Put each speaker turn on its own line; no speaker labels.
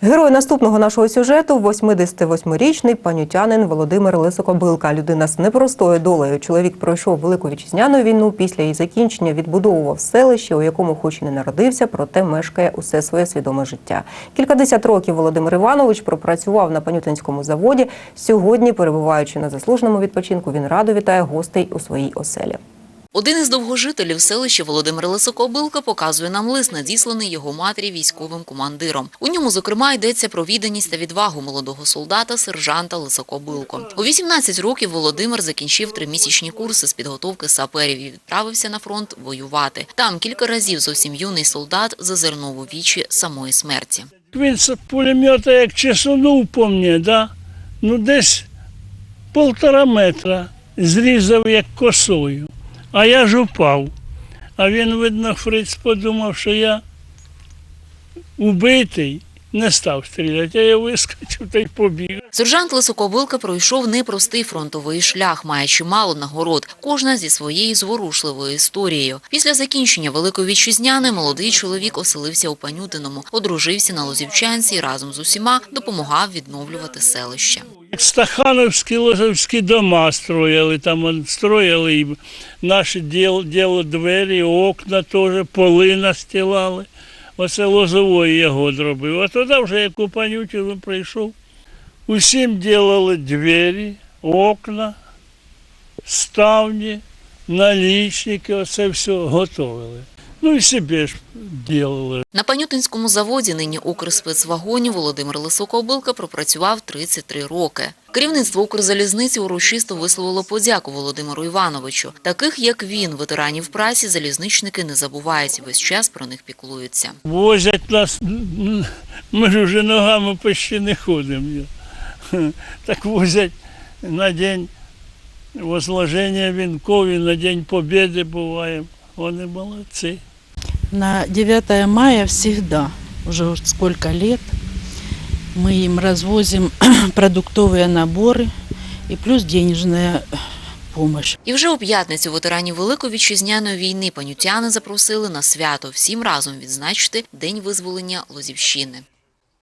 Герой наступного нашого сюжету – 88-річний панютянин Володимир Лисокобилка. Людина з непростою долею. Чоловік пройшов Велику Вітчизняну війну. Після її закінчення відбудовував селище, у якому хоч і не народився, проте мешкає усе своє свідоме життя. Кількадесят років Володимир Іванович пропрацював на панютинському заводі. Сьогодні, перебуваючи на заслуженому відпочинку, він радо вітає гостей у своїй оселі.
Один із довгожителів селища Володимир Лисокобилка показує нам лист, надісланий його матері військовим командиром. У ньому, зокрема, йдеться про відданість та відвагу молодого солдата, сержанта Лисокобилко. У 18 років Володимир закінчив тримісячні курси з підготовки саперів і відправився на фронт воювати. Там кілька разів зовсім юний солдат зазирнув у вічі самої смерті.
Він з пулемета як чесунув по мені, да? ну десь полтора метра зрізав як косою. А я ж упав. А він, видно, Фриц подумав, що я убитий, не став стріляти, а я вискочив та й побіг.
Сержант Лисокобилка пройшов непростий фронтовий шлях, має чимало нагород, кожна зі своєю зворушливою історією. Після закінчення Великої Вітчизняни молодий чоловік оселився у Панютиному, одружився на Лозівчанці і разом з усіма допомагав відновлювати селище.
Стахановські, лозовські дома строїли, там строїли і наші діл, діло двері, окна теж, поли настилали. Оце лозової його зробив. А тоді вже як у Панютину прийшов. Усім ділили двері, окна, ставні, налічники, оце все готовили. Ну і собі ж ділили.
На Панютинському заводі нині Укрспецвагоні Володимир Лисокобилка пропрацював 33 роки. Керівництво Укрзалізниці урочисто висловило подяку Володимиру Івановичу. Таких, як він, ветеранів праці, залізничники не забувають весь час про них піклуються.
Возять нас, ми ж вже ногами почти не ходимо. Так возять на день возложення вінков і на День Побєди буває. Вони молодці
На 9 мая всегда, уже уж сколько лет, мы им развозим продуктовые наборы и плюс денежная помощь.
І вже у п'ятницю ветеранів Великої вітчизняної війни панютяни запросили на свято всім разом відзначити День визволення Лозівщини.